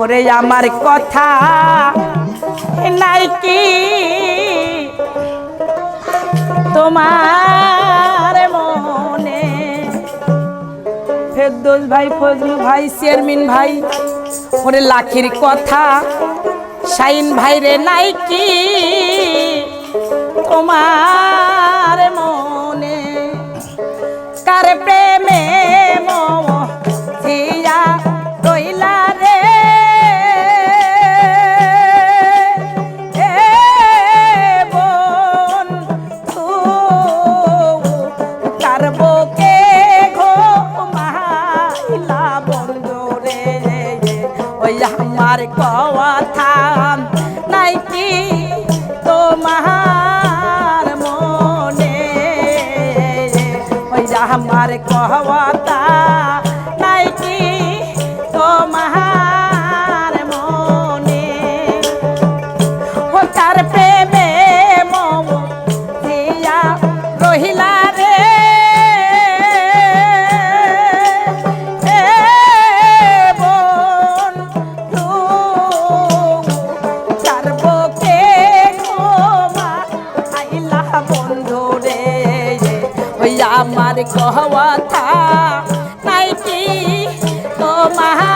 ওরে আমার কথা নাই কি? তোমার মনে ফেরদোস ভাই, ফজল ভাই, চেয়ারম্যান ভাই, ওরে লাখির কথা শাইন ভাই রে নাই কি? তোমার हमारे कहवाता কথা নাই কি তোমার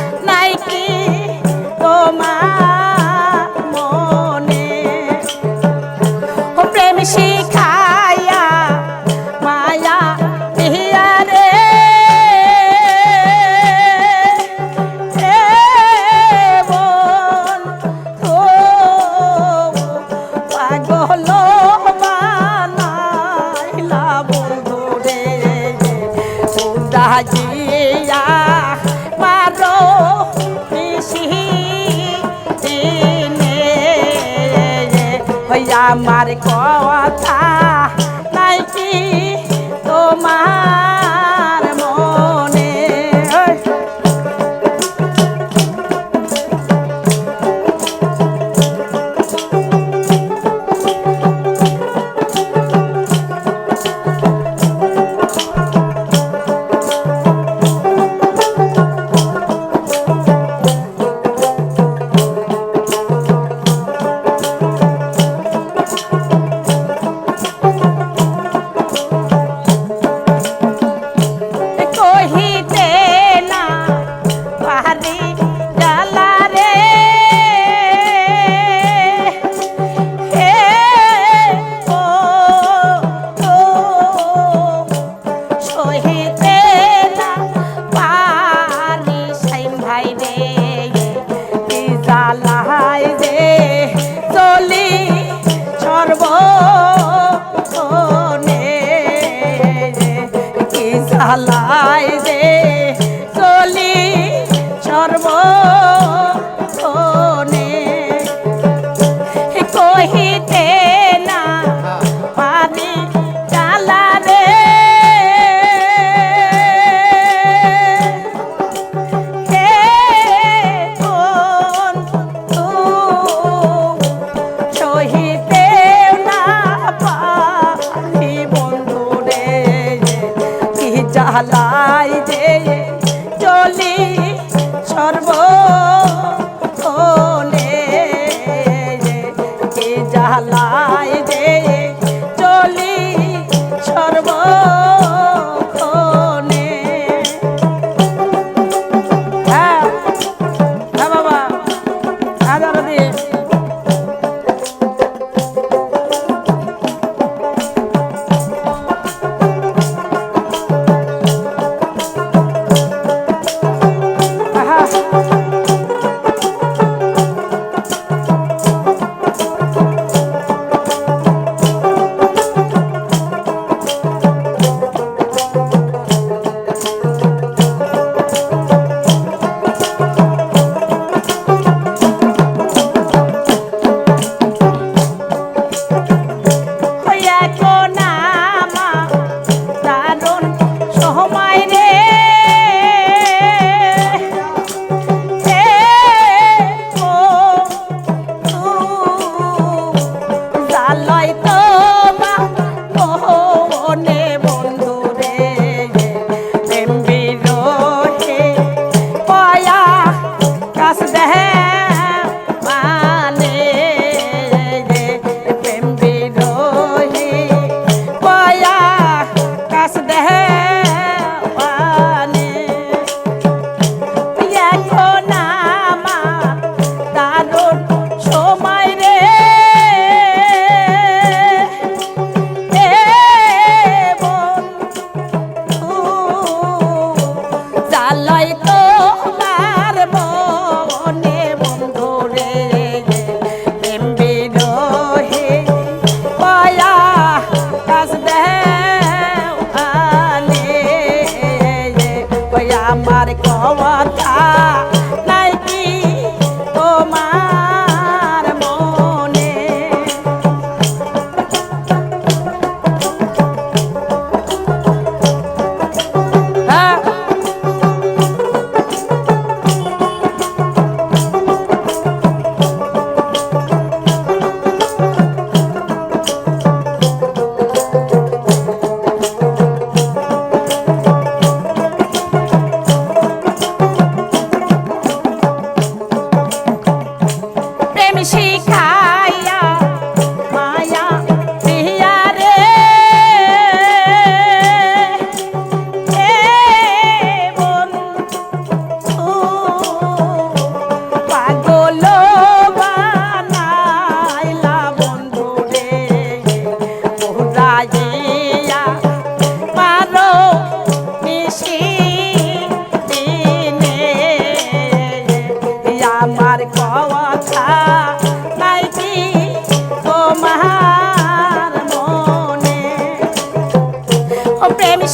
আমার কথা।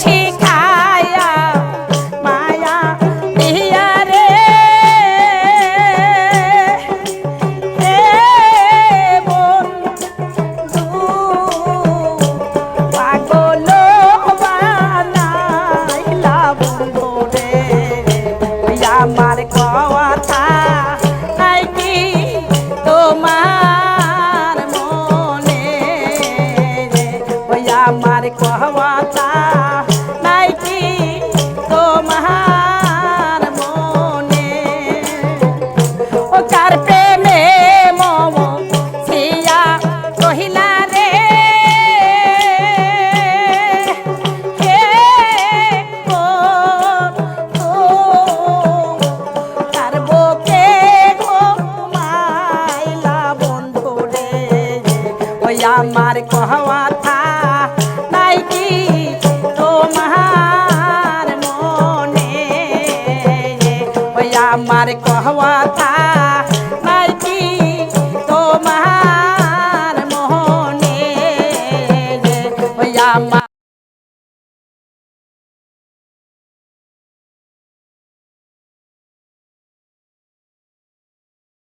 Hey. কথা আমার কথা